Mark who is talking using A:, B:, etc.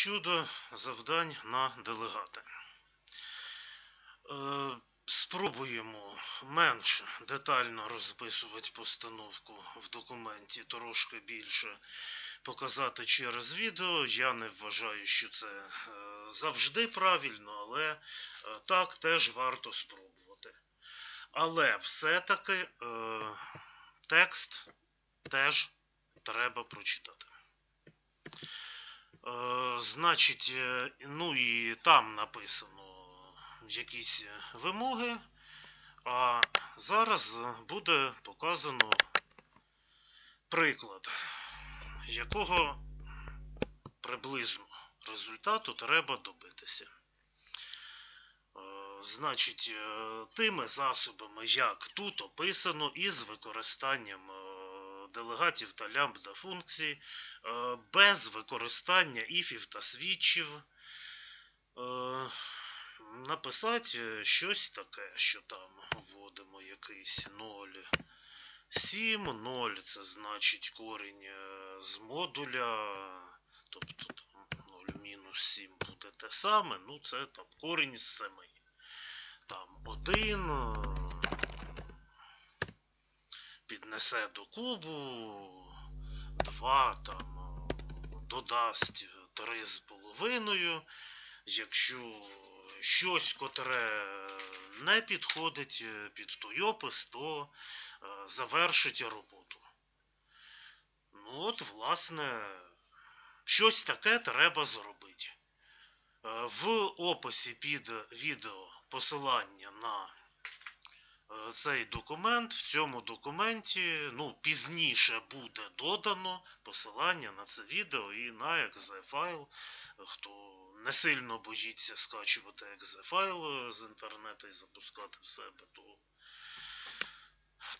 A: щодо завдань на делегати. Е, Спробуємо менш детально розписувати постановку в документі, трошки більше показати через відео. Я не вважаю, що це е, завжди правильно, але е, так теж варто спробувати. Але все-таки текст теж треба прочитати. Е, значить, е, ну і там написано якісь вимоги, а зараз буде показано приклад, якого приблизно результату треба добитися. Е, Значить, е, тими засобами, як тут описано, із використанням е, делегатів та лямбда функцій, е, без використання іфів та свідчів. Е, Написати щось таке, що там вводимо якийсь 0. 7, 0 це значить корінь е, з модуля, тобто там 0 мінус 7 буде те саме, ну це там корінь з 7. Там 1 піднесе до кубу, 2 там додасть 3 з половиною. Якщо щось, котре не підходить під той опис, то е, завершить роботу. Ну от, власне, щось таке треба зробити. Е, В описі під відео посилання на цей документ. В цьому документі ну, пізніше буде додано посилання на це відео і на exe файл. Хто не сильно боїться скачувати exe файл з інтернету і запускати в себе, то